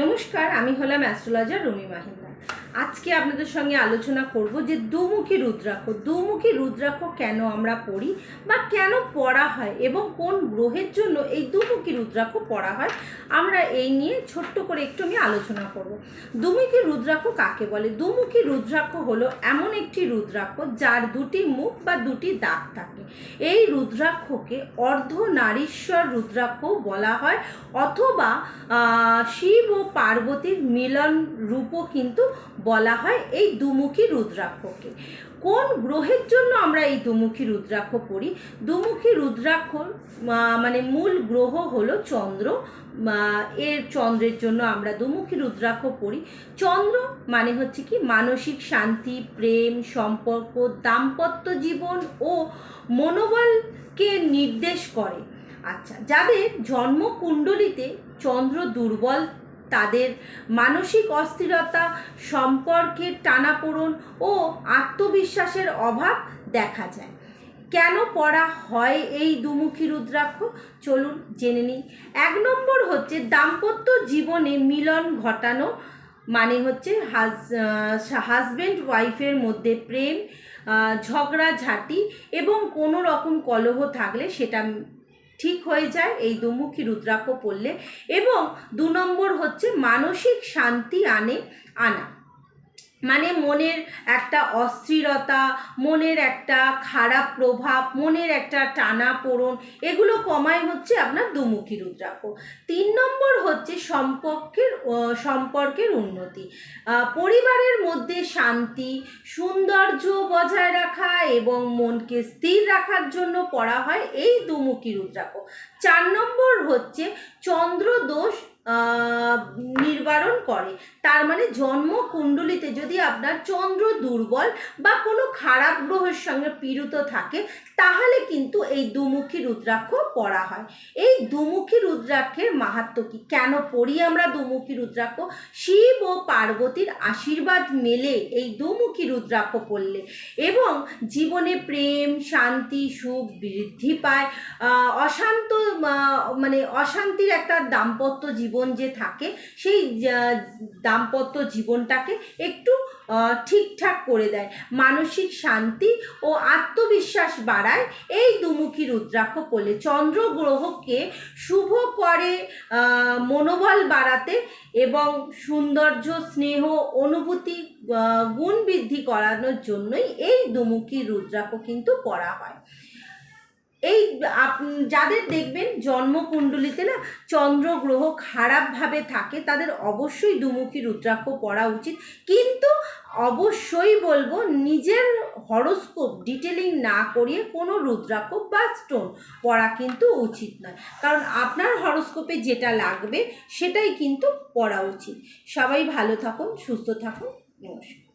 নমস্কার, আমি হলাম অ্যাস্ট্রোলজার রুমি মাহিন্দা আজকে আপনাদের সঙ্গে আলোচনা করব যে দুমুখী রুদ্রাক্ষ দুমুখী রুদ্রাক্ষ কেন আমরা পড়ি বা কেন পড়া হয় এবং কোন গ্রহের জন্য এই দুমুখী রুদ্রাক্ষ পড়া হয়, আমরা এই নিয়ে ছোট্ট করে একটু আমি আলোচনা করব। দুমুখী রুদ্রাক্ষ কাকে বলে? দুমুখী রুদ্রাক্ষ হলো এমন একটি রুদ্রাক্ষ যার দুটি মুখ বা দুটি দাগ থাকে। এই রুদ্রাক্ষকে অর্ধ নারীশ্বর রুদ্রাক্ষ বলা হয় অথবা শিব ও পার্বতীর মিলন রূপও কিন্তু বলা হয় এই দুমুখী রুদ্রাক্ষকে। কোন গ্রহের জন্য আমরা এই দুমুখী রুদ্রাক্ষ পড়ি? দুমুখী রুদ্রাক্ষ মানে মূল গ্রহ হলো চন্দ্র এর চন্দ্রের জন্য আমরা দুমুখী রুদ্রাক্ষ পড়ি। চন্দ্র মানে হচ্ছে কি? মানসিক শান্তি, প্রেম, সম্পর্ক, দাম্পত্য জীবন ও মনোবলকে নির্দেশ করে। আচ্ছা যাদের জন্মকুণ্ডলিতে চন্দ্র দুর্বল তাদের মানসিক অস্থিরতা সম্পর্কের টানাপোড়ন ও আত্মবিশ্বাসের অভাব দেখা যায়। কেন পড়া হয় এই দুমুখী রুদ্রাক্ষ? চলুন জেনে নিই। এক নম্বর হচ্ছে দাম্পত্য জীবনে মিলন ঘটানো মানে হচ্ছে হাজ হাজব্যান্ড ওয়াইফের মধ্যে প্রেম ঝগড়া ঝাঁটি এবং কোনো রকম কলহ থাকলে সেটা ঠিক হয়ে যায় এই দুমুখী রুদ্রাক্ষ পড়লে এবং দু নম্বর হচ্ছে মানসিক শান্তি আনে, আনা। মানে মনের একটা অস্থিরতা, মনের একটা খারাপ প্রভাব, মনের একটা টানা পোড়ন এগুলো কমায় হচ্ছে আপনার দুমুখী রুদ্রাক্ষ। তিন নম্বর হচ্ছে সম্পর্কের সম্পর্কের উন্নতি। পরিবারের মধ্যে শান্তি, সৌন্দর্য বজায় রাখা এবং মনকে স্থির রাখার জন্য পড়া হয় এই দুমুখী রুদ্রাক্ষ। চার নম্বর হচ্ছে চন্দ্রদোষ করে। তার মানে জন্মকুণ্ডলিতে যদি আপনার চন্দ্র দুর্বল বা কোনো খারাপ গ্রহের সঙ্গে পীড়িত থাকে, তাহলে কিন্তু এই দুমুখী রুদ্রাক্ষ পড়া হয়। এই দুমুখী রুদ্রাক্ষের মাহাত্ম কি? কেন পড়ি আমরা দুমুখী রুদ্রাক্ষ? শিব ও পার্বতীর আশীর্বাদ মেলে এই দুমুখী রুদ্রাক্ষ পড়লে এবং জীবনে প্রেম, শান্তি, সুখ, বৃদ্ধি পায়। অশান্ত মানে অশান্তির একটা দাম্পত্য জীবন যে থাকে, সেই দাম্পত্য জীবনটাকে একটু ঠিকঠাক করে দেয়। মানসিক শান্তি ও আত্মবিশ্বাস বাড়ায়। এই দুমুখী রুদ্রাক্ষ করলে চন্দ্র গ্রহকে শুভ করে মনোবল বাড়াতে এবং সৌন্দর্য, স্নেহ, অনুভূতি গুণ বৃদ্ধি করানোর জন্যই এই দুমুখী রুদ্রাক্ষ কিন্তু করা হয়। এই আপ- যাদের দেখবেন জন্মকুণ্ডলিতে না চন্দ্র গ্রহ খারাপভাবে থাকে, তাদের অবশ্যই দুমুখী রুদ্রাক্ষ পড়া উচিত। কিন্তু অবশ্যই বলব নিজের হরস্কোপ ডিটেলিং না করিয়ে কোনো রুদ্রাক্ষ বা স্টোন পড়া কিন্তু উচিত নয়। কারণ আপনার হরস্কোপে যেটা লাগবে সেটাই কিন্তু পড়া উচিত। সবাই ভালো থাকুন, সুস্থ থাকুন। নমস্কার।